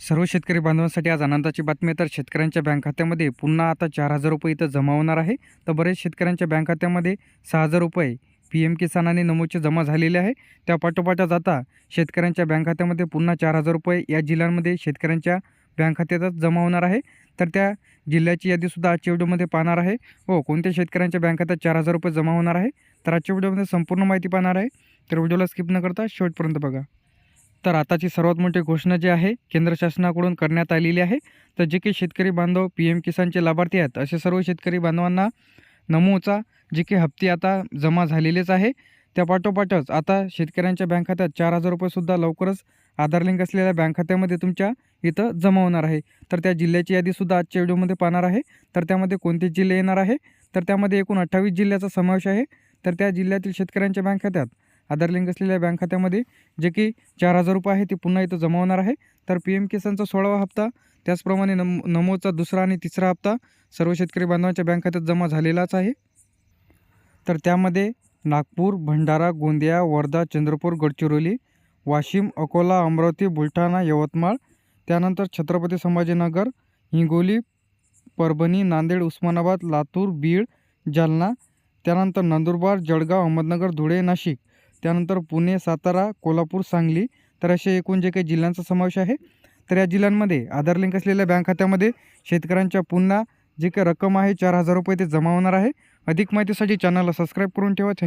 सर्व शेतकरी बांधवांसाठी आज आनंदाची बातमी तर शेतकऱ्यांच्या बँक खात्यामध्ये पुन्हा आता चार हजार रुपये इथं जमा होणार आहे. तर बरेच शेतकऱ्यांच्या बँक खात्यामध्ये सहा हजार रुपये पी एम किसान आणि जमा झालेले आहे. त्या पाठोपाठच आता शेतकऱ्यांच्या बँक खात्यामध्ये पुन्हा चार हजार रुपये या जिल्ह्यांमध्ये शेतकऱ्यांच्या बँक खात्यातच जमा होणार आहे. तर त्या जिल्ह्याची यादीसुद्धा आजच्या व्हिडिओमध्ये पाहणार आहे. व कोणत्या शेतकऱ्यांच्या बँक खात्यात चार हजार रुपये जमा होणार आहे? तर आजच्या व्हिडिओमध्ये संपूर्ण माहिती पाहणार आहे. तर व्हिडिओला स्किप न करता शेवटपर्यंत बघा. तर आताची सर्वात मोठी घोषणा जी आहे केंद्र शासनाकडून करण्यात आलेली आहे. तर जे काही शेतकरी बांधव पी एम किसानचे लाभार्थी आहेत असे सर्व शेतकरी बांधवांना नमोचा जे काही हप्ते आता जमा झालेलेच आहे. त्या पाठोपाठच आता शेतकऱ्यांच्या बँक खात्यात चार हजार रुपयेसुद्धा लवकरच आधार लिंक असलेल्या बँक खात्यामध्ये तुमच्या इथं जमा होणार आहे. तर त्या जिल्ह्याची यादीसुद्धा आजच्या व्हिडिओमध्ये पाहणार आहे. तर त्यामध्ये कोणते जिल्हे येणार आहे? तर त्यामध्ये एकूण अठ्ठावीस जिल्ह्याचा समावेश आहे. तर त्या जिल्ह्यातील शेतकऱ्यांच्या बँक खात्यात आधार लिंक असलेल्या बँक खात्यामध्ये जे की चार हजार रुपये आहे ते पुन्हा इथं जमा होणार आहे. तर पी एम किसानचा सोळावा हप्ता त्याचप्रमाणे नम नमोचा दुसरा आणि तिसरा हप्ता सर्व शेतकरी बांधवांच्या बँक खात्यात जमा झालेलाच आहे. तर त्यामध्ये नागपूर भंडारा गोंदिया वर्धा चंद्रपूर गडचिरोली वाशिम अकोला अमरावती बुलढाणा यवतमाळ त्यानंतर छत्रपती संभाजीनगर हिंगोली परभणी नांदेड उस्मानाबाद लातूर बीड जालना त्यानंतर नंदुरबार जळगाव अहमदनगर धुळे नाशिक. त्यानंतर पुणे सातारा कोल्हापूर सांगली तर असे एकूण जे काही जिल्ह्यांचा समावेश आहे तर या जिल्ह्यांमध्ये आधार लिंक असलेल्या बँक खात्यामध्ये शेतकऱ्यांच्या पुन्हा जी काही रक्कम आहे चार हजार रुपये ते जमा होणार आहे. अधिक माहितीसाठी चॅनलला सबस्क्राईब करून ठेवा. थँक्यू